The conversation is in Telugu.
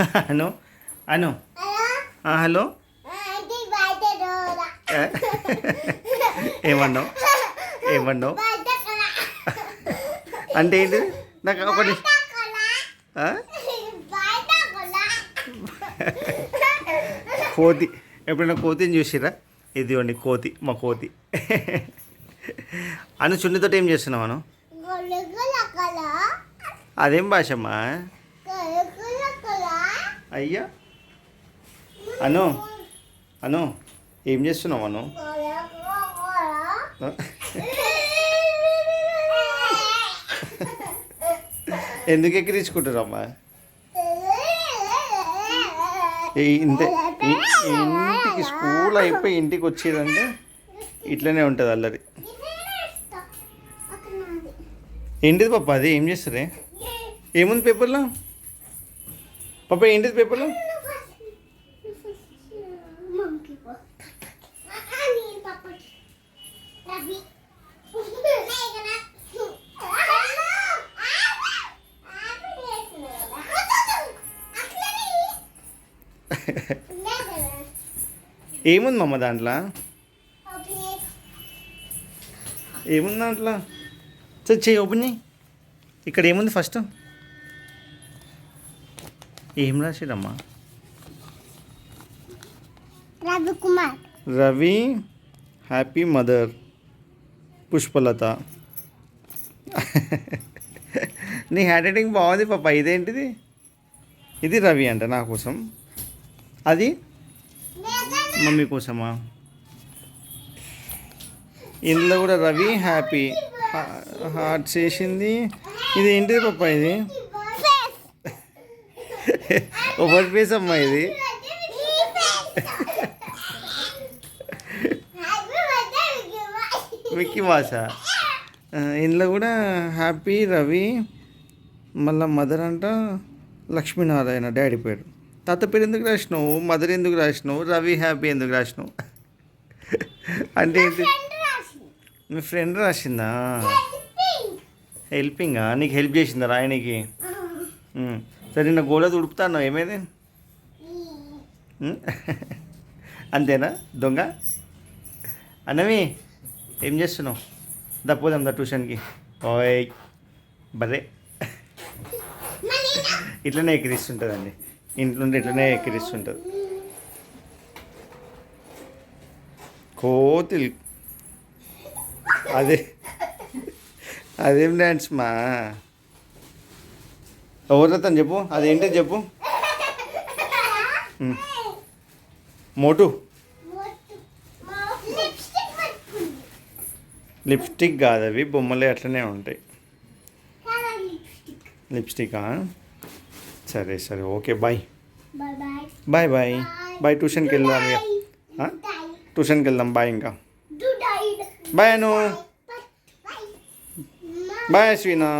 అను అను. హలో? ఏమన్నావు? ఏమన్నావు? అంటే ఏంటి? నాకు ఒకటి? కోతి. ఎప్పుడైనా కోతిని చూసిరా ఇదిగోండి కోతి మా కోతి. అను చున్నితో ఏం చేస్తున్నావు అను? అదేం భాషమ్మా? అయ్యా. అను. అను ఏం చేస్తున్నావు అను? ఎందుకు ఎక్కిరించుకుంటారమ్మా ఇంత ఇంటికి స్కూల్ అయిపోయి ఇంటికి వచ్చేదంటే ఇట్లనే ఉంటుంది అల్లరి. ఏంటిది పాప అది? ఏం చేస్తారే ఏముంది పేపర్లో? పాప ఏంటిది పేపర్లో? ఏముంది మమ్మ దాంట్లో? ఏముంది దాంట్లో? సరే చెయ్యి ఓపెన్ చేయి ఇక్కడ ఏముంది ఫస్ట్ ఏం రాసిరమ్మా? Ravikumar. Ravi happy mother Pushpalata. నీ హ్యాండ్ రైటింగ్ బాగుంది పాప ఇదేంటిది? ఇది రవి అంట నా కోసం. అది? మమ్మీ కోసమా? ఇందులో కూడా రవి హ్యాపీ హార్ట్ చేసింది. ఇది ఏంటిది పాప ఇది? ఓవర్ ఫేస్ అమ్మా ఇది. మిక్కీ మాస ఇందులో కూడా హ్యాపీ రవి మళ్ళా మదర్ అంట లక్ష్మీనారాయణ డాడీ పేరు. తాత పేరు ఎందుకు రాసినావు? మదర్ ఎందుకు రాసినావు? రవి హ్యాపీ ఎందుకు రాసినావు? అంటే ఏంటి? మీ ఫ్రెండ్ రాసిందా? హెల్పింగా? నీకు హెల్ప్ చేసిందా రాయనికి. సరే నా గోడ తుడుపుతాను ఏమైంది. అంతేనా? దొంగ? అన్నవి ఏం చేస్తున్నావు? దా పోదాం దా ట్యూషన్కి. ఓయ్ బరే ఇట్లనే ఎక్కిరిస్తుంటుందండి. ఇంట్లో నుండి ఇట్లనే ఎక్కిరిస్తుంటుంది. కోతులు. అదే అదేం డాన్స్ మా ఎవరితో చెప్పు? అదేంటి చెప్పు. మోటు. లిప్స్టిక్ కాదు అవి బొమ్మలే అట్లనే ఉంటాయి. లిప్స్టికా? సరే సరే okay bye. Bye bye. Bye ట్యూషన్కి వెళ్దాం ఇక? ట్యూషన్కి వెళ్దాం బాయ్ ఇంకా. బాయ్ అను. బాయ్. అశ్వినా